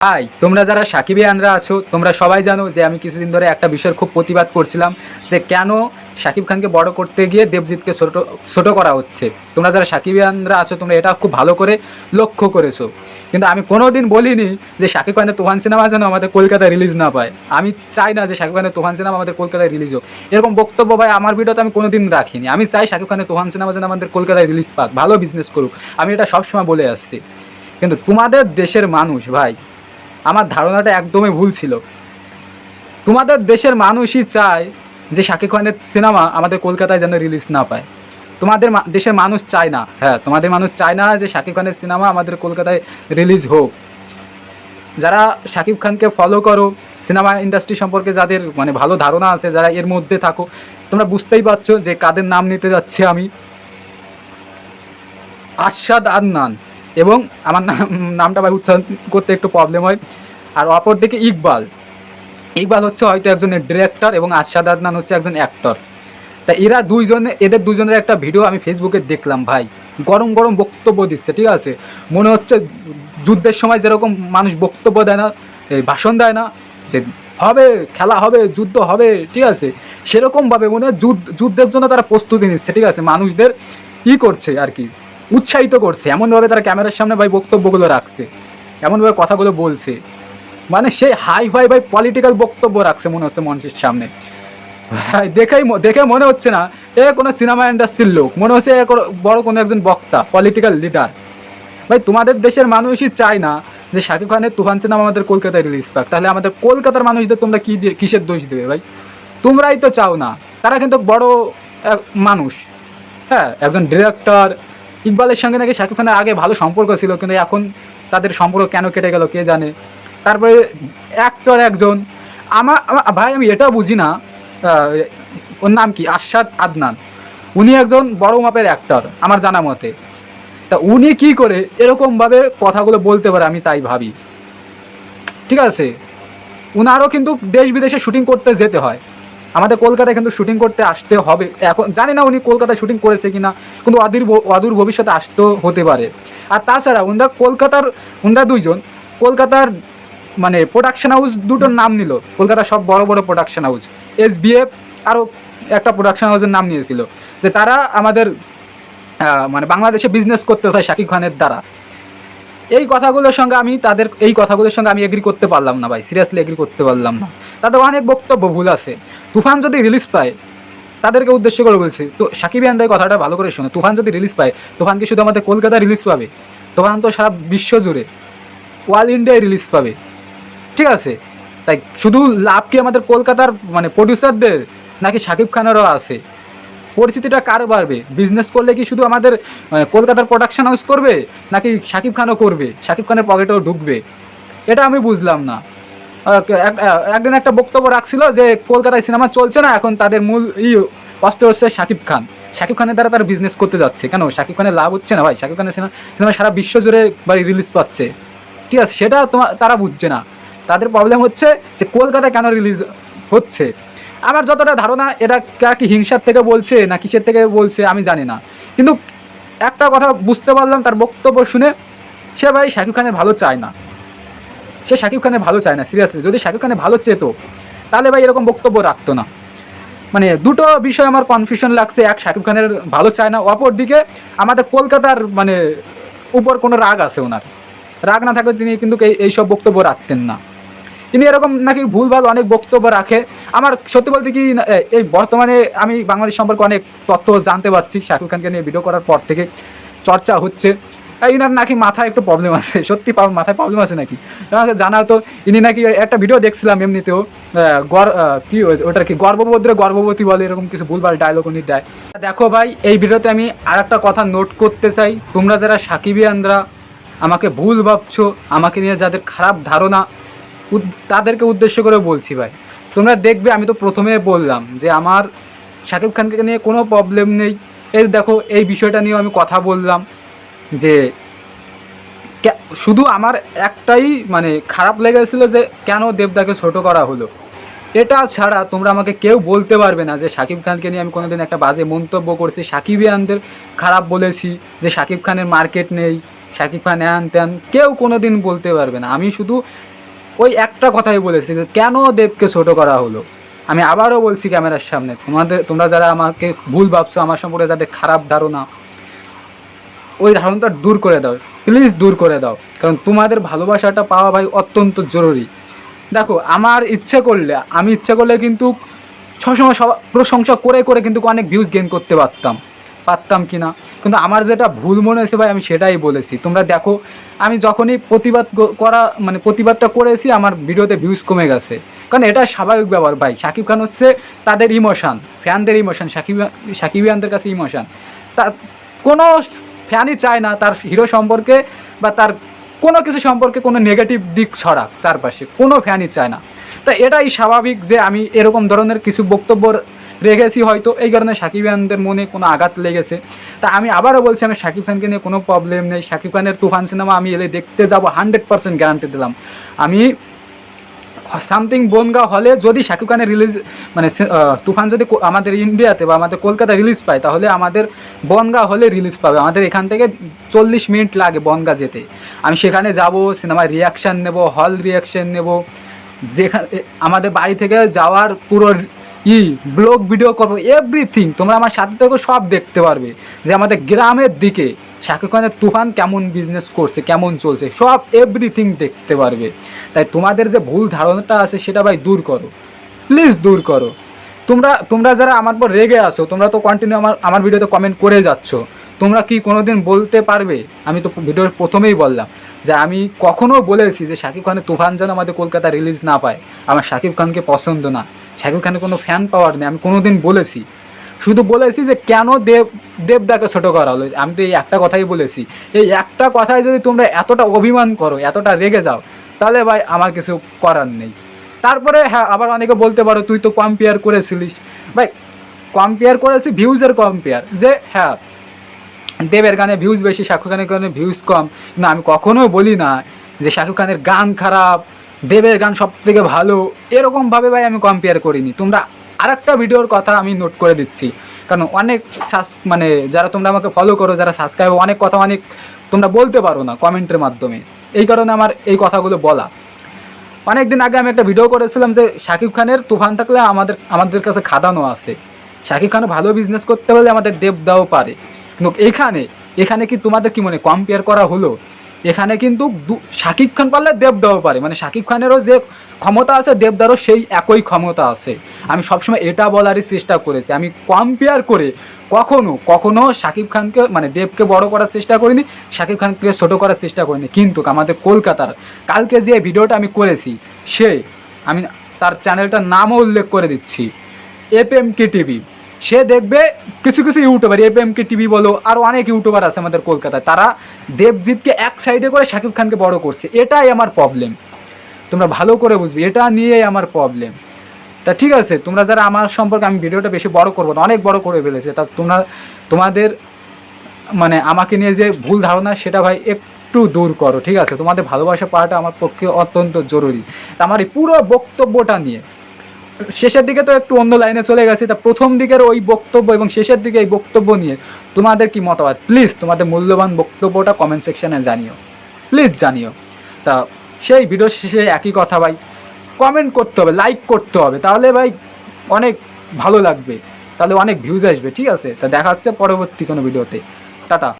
High, তোমরা যারা সাকিবিয়ানরা আছো, তোমরা সবাই জানো যে আমি কিছুদিন ধরে একটা বিষয়ের খুব প্রতিবাদ করছিলাম যে কেন শাকিব খানকে বড় করতে গিয়ে দেবজিৎকে ছোট ছোট করা হচ্ছে। তোমরা যারা সাকিবিয়ানরা আছো, তোমরা এটা খুব ভালো করে লক্ষ্য করেছ। কিন্তু আমি কোনো দিন বলিনি যে শাকিব খানের তুফান সিনেমা যেন আমাদের কলকাতায় রিলিজ না পায়। আমি চাই না যে শাকিব খানের তুফান সিনেমা আমাদের কলকাতায় রিলিজ হোক। এরকম বক্তব্য ভাই, আমার ভিডিওতে আমি কোনো দিন রাখিনি। আমি চাই শাকিব খানের তুফান সিনেমা যেন আমাদের কলকাতায় রিলিজ পাক, ভালো বিজনেস করুক। আমি এটা সবসময় বলে আসছি। কিন্তু তোমাদের দেশের মানুষ ভাই আমার ধারণাটা একদমই ভুল ছিল। তোমাদের দেশের মানুষই চায় যে শাকিব খানের সিনেমা আমাদের কলকাতায় যেন রিলিজ না পায়। তোমাদের দেশের মানুষ চায় না। হ্যাঁ তোমাদের মানুষ চায় না যে শাকিব খানের সিনেমা আমাদের কলকাতায় রিলিজ হোক। যারা শাকিব খানকে ফলো করো, সিনেমা ইন্ডাস্ট্রি সম্পর্কে যাদের মানে ভালো ধারণা আছে, যারা এর মধ্যে থাকো, তোমরা বুঝতেই পারছ যে কাদের নাম নিতে যাচ্ছে আমি। আশাদ আদনান। এবং আমার নাম, নামটা ভাই উচ্চারণ করতে একটু প্রবলেম হয়। আর অপরদিকে ইকবাল। ইকবাল হচ্ছে হয়তো একজন ডিরেক্টর এবং আশাদ আদনান হচ্ছে একজন অ্যাক্টর তা এরা দুইজনে, এদের দুজনের একটা ভিডিও আমি ফেসবুকে দেখলাম ভাই। গরম গরম বক্তব্য দিচ্ছে, ঠিক আছে? মনে হচ্ছে যুদ্ধের সময় যেরকম মানুষ বক্তব্য দেয় না ভাষণ দেয় না, যে হবে, খেলা হবে, যুদ্ধ হবে, ঠিক আছে? সেরকমভাবে মনে হয় যুদ্ধ, যুদ্ধের জন্য তারা প্রস্তুতি নিচ্ছে, ঠিক আছে? মানুষদের ই করছে আর কি। উৎসাহিত করছে, এমনভাবে তারা ক্যামেরার সামনে ভাই বক্তব্যগুলো রাখছে, এমনভাবে কথাগুলো বলছে। মানে সেই হাই ফাই ভাই পলিটিক্যাল বক্তব্য রাখছে মনে হচ্ছে মঞ্চের সামনে। দেখেই দেখে মনে হচ্ছে না, এ কোনো সিনেমা ইন্ডাস্ট্রির লোক, মনে হচ্ছে এ বড় কোনো একজন বক্তা পলিটিক্যাল লিডার ভাই, তোমাদের দেশের মানুষই চায় না যে শাকিব খানের তুফান সিনেমা আমাদের কলকাতায় রিলিজ পাক। তাহলে আমাদের কলকাতার মানুষদের তোমরা কী দিয়ে কিসের দোষ দেবে ভাই? তোমরাই তো চাও না। তারা কিন্তু বড় মানুষ। হ্যাঁ একজন ডিরেক্টর ইকবালের সঙ্গে নাকি শাকিব খানের আগে ভালো সম্পর্ক ছিল, কিন্তু এখন তাদের সম্পর্ক কেন কেটে গেল কে জানে? তারপরে অ্যাক্টর একজন আমার আমা- ভাই আমি এটাও বুঝি না ওর নাম কি? আশাদ আদনান। উনি একজন বড় মাপের অ্যাক্টর আমার জানা মতে। তা উনি কি করে এরকমভাবে কথাগুলো বলতে পারে আমি তাই ভাবি। ঠিক আছে? উনারও কিন্তু দেশ বিদেশে শুটিং করতে যেতে হয়। আমাদের কলকাতায় কিন্তু শুটিং করতে আসতে হবে। এখন জানি না উনি কলকাতায় শুটিং করেছে কিনা, কিন্তু অদূর অদূর ভবিষ্যতে আসতেও হতে পারে। আর তাছাড়া উনরা কলকাতার উনরা দুইজন, কলকাতার মানে প্রোডাকশন হাউস দুটোর নাম নিল। কলকাতার সব বড় বড় প্রোডাকশন হাউস এস বিএফ আরও একটা প্রোডাকশন হাউসের নাম নিয়েছিল। যে তারা আমাদের মানে বাংলাদেশে বিজনেস করতে চায় শাকিব খানের দ্বারা। এই কথাগুলোর সঙ্গে আমি তাদের, এই কথাগুলোর সঙ্গে আমি এগ্রি করতে পারলাম না ভাই। সিরিয়াসলি এগ্রি করতে পারলাম না। তাদের অনেক বক্তব্য ভুল আছে। তুফান যদি রিলিজ পায়, তাদেরকে উদ্দেশ্য করে বলছি, তো সাকিব ইয়ান কথাটা ভালো করে শোনো, তুফান যদি রিলিজ পায়, তুফান কি শুধু আমাদের কলকাতায় রিলিজ পাবে? তুফান তো সারা বিশ্ব জুড়ে ওয়াল ইন্ডিয়ায় রিলিজ পাবে। ঠিক আছে? তাই শুধু লাভ কি আমাদের কলকাতার মানে প্রডিউসারদের নাকি শাকিব খানেরও আছে? পরিস্থিতিটা কার বাড়বে? বিজনেস করলে কি শুধু আমাদের কলকাতার প্রোডাকশন হাউস করবে, নাকি শাকিব খানও করবে? শাকিব খানের পকেটেও ঢুকবে? এটা আমি বুঝলাম না। একদিন একটা বক্তব্য রাখছিল যে কলকাতায় সিনেমা চলছে না, এখন তাদের মূল ই অস্ত্র হচ্ছে শাকিব খান। শাকিব খানের দ্বারা তারা বিজনেস করতে যাচ্ছে। কেন? শাকিব খানের লাভ হচ্ছে না ভাই। শাকিব খানের সিনেমা সিনেমা সারা বিশ্ব জুড়ে বাড়ি রিলিজ পাচ্ছে। ঠিক আছে, সেটা তোমার তারা বুঝছে না। তাদের প্রবলেম হচ্ছে যে কলকাতায় কেন রিলিজ হচ্ছে? আমার যতটা ধারণা, এটা কা হিংসার থেকে বলছে না কিসের থেকে বলছে, আমি জানি না। কিন্তু একটা কথা বুঝতে পারলাম তার বক্তব্য শুনে, সে ভাই শাকিব খানের ভালো চায় না। সে শাকিব খানের ভালো চায় না সিরিয়াসলি যদি শাকিব খানের ভালো চেতো, তাহলে ভাই এরকম বক্তব্য রাখতো না। মানে দুটো বিষয় আমার কনফিউশন লাগছে। এক, শাকিব খানের ভালো চায় না অপর দিকে আমাদের কলকাতার মানে উপর কোনো রাগ আছে ওনার। রাগ না থাকলে তিনি কিন্তু এই এইসব বক্তব্য রাখতেন না। তিনি এরকম নাকি ভুলভাল অনেক বক্তব্য রাখে। আমার সত্যি বলতে কি এই বর্তমানে আমি বাংলাদেশ সম্পর্কে অনেক তথ্য জানতে পারছি। শাকিব খানকে নিয়ে ভিডিও করার পর থেকে চর্চা হচ্ছে। ইনার নাকি মাথায় একটু প্রবলেম আছে। সত্যি মাথায় প্রবলেম আছে নাকি? আমাকে জানা তো ইনি নাকি একটা ভিডিও দেখছিলাম এমনিতেও কি ওটার কি, গর্ভবতীরে গর্ভবতী বলে এরকম কিছু ভুলভাল ডায়লগ উনি দেয়। দেখো ভাই, এই ভিডিওতে আমি আর একটা কথা নোট করতে চাই। তোমরা যারা সাকিবিয়ানরা, আমাকে ভুল ভাবছ, আমাকে নিয়ে যাদের খারাপ ধারণা তাদেরকে উদ্দেশ্য করে বলছি ভাই। তোমরা দেখবে, আমি তো প্রথমে বললাম যে আমার শাকিব খানকে নিয়ে কোনো প্রবলেম নেই। এই দেখো, এই বিষয়টা নিয়েও আমি কথা বললাম। যে শুধু আমার একটাই মানে খারাপ লেগেছিল যে কেন দেবদাকে ছোট করা হলো। এটা ছাড়া তোমরা আমাকে কেউ বলতে পারবে না যে শাকিব খানকে নিয়ে আমি কোনোদিন একটা বাজে মন্তব্য করছি। সাকিবিয়ানদের খারাপ বলেছি যে শাকিব খানের মার্কেট নেই শাকিব খান হ্যান ত্যান কেউ কোনোদিন বলতে পারবে না। আমি শুধু ওই একটা কথাই বলেছি যে কেন দেবকে ছোট করা হলো? আমি আবারও বলছি ক্যামেরার সামনে, তোমাদের, তোমরা যারা আমাকে ভুল ভাবছ, আমার সম্পর্কে যাদের খারাপ ধারণা ওই ধারণাটা দূর করে দাও প্লিজ দূর করে দাও, কারণ তোমাদের ভালোবাসাটা পাওয়া ভাই অত্যন্ত জরুরি। দেখো, আমার ইচ্ছে করলে, আমি ইচ্ছে করলে কিন্তু সবসময় সব প্রশংসা করে করে কিন্তু অনেক ভিউজ গেন করতে পারতাম পারতাম কি না কিন্তু আমার যেটা ভুল মনে হয়েছে ভাই, আমি সেটাই বলেছি। তোমরা দেখো, আমি যখনই প্রতিবাদ করা মানে প্রতিবাদটা করেছি, আমার ভিডিওতে ভিউজ কমে গেছে। কারণ এটা স্বাভাবিক ব্যাপার ভাই শাকিব খান হচ্ছে তাদের ইমোশান ফ্যানদের ইমোশন সাকিব সাকিবিয়ানদের কাছে ইমোশান তা, কোনো ফ্যানই চায় না, তার হিরো সম্পর্কে বা তার কোনো কিছু সম্পর্কে কোনো নেগেটিভ দিক ছড়াক চারপাশে, কোনো ফ্যানই চায় না। তা এটাই স্বাভাবিক যে আমি এরকম ধরনের কিছু বক্তব্য রেখেছি হয়তো, এই কারণে সাকিব খানদের মনে কোনো আঘাত লেগেছে। তা আমি আবারও বলছি, আমি সাকিব খানকে নিয়ে কোনো প্রবলেম নেই। সাকিব খানের তুফান সিনেমা আমি এলে দেখতে যাব হান্ড্রেড পার্সেন্ট গ্যারান্টি দিলাম। আমি সামথিং বনগা হলে যদি শাকিব খানের রিলিজ মানে তুফান যদি আমাদের ইন্ডিয়াতে বা আমাদের কলকাতা রিলিজ পায়, তাহলে আমাদের বনগা হলে রিলিজ পাবে। আমাদের এখান থেকে চল্লিশ মিনিট লাগে বনগাঁ যেতে। আমি সেখানে যাব, সিনেমার রিয়াকশান নেব হল রিয়াকশান নেব। যেখানে আমাদের বাড়ি থেকে যাওয়ার পুরো ই ব্লগ, ভিডিও করব এভরিথিং তোমরা আমার সাথে থেকে, সব দেখতে পারবে যে আমাদের গ্রামের দিকে শাকিব খানের তুফান কেমন বিজনেস করছে, কেমন চলছে, সব এভরিথিং দেখতে পারবে। তাই তোমাদের যে ভুল ধারণাটা আছে, সেটা ভাই দূর করো। প্লিজ দূর করো। তোমরা তোমরা যারা আমার পর রেগে আসো তোমরা তো কন্টিনিউ আমার আমার ভিডিওতে কমেন্ট করে যাচ্ছ। তোমরা কি কোনো দিন বলতে পারবে? আমি তো ভিডিওর প্রথমেই বললাম যে আমি কখনো বলেছি যে শাকিব খানের তুফান যেন আমাদের কলকাতা রিলিজ না পায়। আমার শাকিব খানকে পছন্দ না। শাকিব খানের কোনো ফ্যান পাওয়ার নেই, আমি কোনোদিন বলেছি। শুধু বলেছি যে কেন দেব, দেবদাকে ছোট করা হলো। আমি তো এই একটা কথাই বলেছি। এই একটা কথায় যদি তোমরা এতটা অভিমান করো, এতটা রেগে যাও, তাহলে ভাই আমার কিছু করার নেই। তারপরে হ্যাঁ আবার অনেকে বলতে পারো, তুই তো কম্পেয়ার করেছিলিস। ভাই কম্পেয়ার করেছি ভিউজের কম্পেয়ার যে হ্যাঁ দেবের গানে ভিউজ বেশি শাকিব খানের গানে ভিউজ কম। না, আমি কখনোই বলি না যে শাকিব খানের গান খারাপ দেবের গান সব থেকে ভালো, এরকমভাবে ভাই আমি কম্পেয়ার করিনি। তোমরা আরেকটা ভিডিওর কথা আমি নোট করে দিচ্ছি। কারণ অনেক সাস- মানে যারা তোমরা আমাকে ফলো করো, যারা সাবস্ক্রাইব অনেক কথা অনেক তোমরা বলতে পারো না কমেন্টের মাধ্যমে। এই কারণে আমার এই কথাগুলো বলা। অনেক দিন আগে আমি একটা ভিডিও করেছিলাম যে শাকিব খানের তুফান থাকলে আমাদের আমাদের কাছে খাদানো আছে। শাকিব খান ভালো বিজনেস করতে পারলে আমাদের দেব দাও পারে। কিন্তু এখানে এখানে কি তোমাদের কি মনে কম্পেয়ার করা হলো? এখানে কিন্তু শাকিব খান পারলে দেব দাও পারে। মানে শাকিব খানেরও যে ক্ষমতা আছে, দেবদারও সেই একই ক্ষমতা আছে। আমি সবসময় এটা বলারই চেষ্টা করেছি। আমি কম্পেয়ার করে কখনো কখনো শাকিব খানকে মানে দেবকে বড় করার চেষ্টা করিনি, শাকিব খানকে ছোট করার চেষ্টা করিনি। কিন্তু আমাদের কলকাতার, কালকে যে ভিডিওটা আমি করেছি, সে, আমি তার চ্যানেলটার নামও উল্লেখ করে দিচ্ছি। F M K TV. সে দেখবে কিছু কিছু youtuber F M K TV বলো আরও অনেক ইউটিউবার আছে আমাদের কলকাতায়, তারা দেবজিৎকে এক সাইডে করে শাকিব খানকে বড় করছে। এটাই আমার প্রবলেম তোমরা ভালো করে বুঝবে, এটা নিয়েই আমার প্রবলেম তা ঠিক আছে, তোমরা যারা আমার সম্পর্কে আমি ভিডিওটা বেশি বড় করব না, অনেক বড় করে ফেলেছে। তা তোমরা, তোমাদের মানে আমাকে নিয়ে যে ভুল ধারণা, সেটা ভাই একটু দূর করো, ঠিক আছে? তোমাদের ভালোবাসা পাওয়াটা আমার পক্ষে অত্যন্ত জরুরি। তা আমার এই পুরো বক্তব্যটা নিয়ে শেষের দিকে তো একটু অন্য লাইনে চলে গেছে। তা প্রথম দিকের ওই বক্তব্য এবং শেষের দিকে এই বক্তব্য নিয়ে তোমাদের কি মতামত? প্লিজ তোমাদের মূল্যবান বক্তব্যটা কমেন্ট সেকশনে জানিও। প্লিজ জানিও। তা সেই ভিডিও শেষে একই কথা ভাই। কমেন্ট করতে হবে লাইক করতে হবে। তাহলে ভাই অনেক ভালো লাগবে। তাহলে অনেক ভিউজ আসবে, ঠিক আছে? তা দেখা হচ্ছে পরবর্তী কোনো ভিডিওতে টাটা।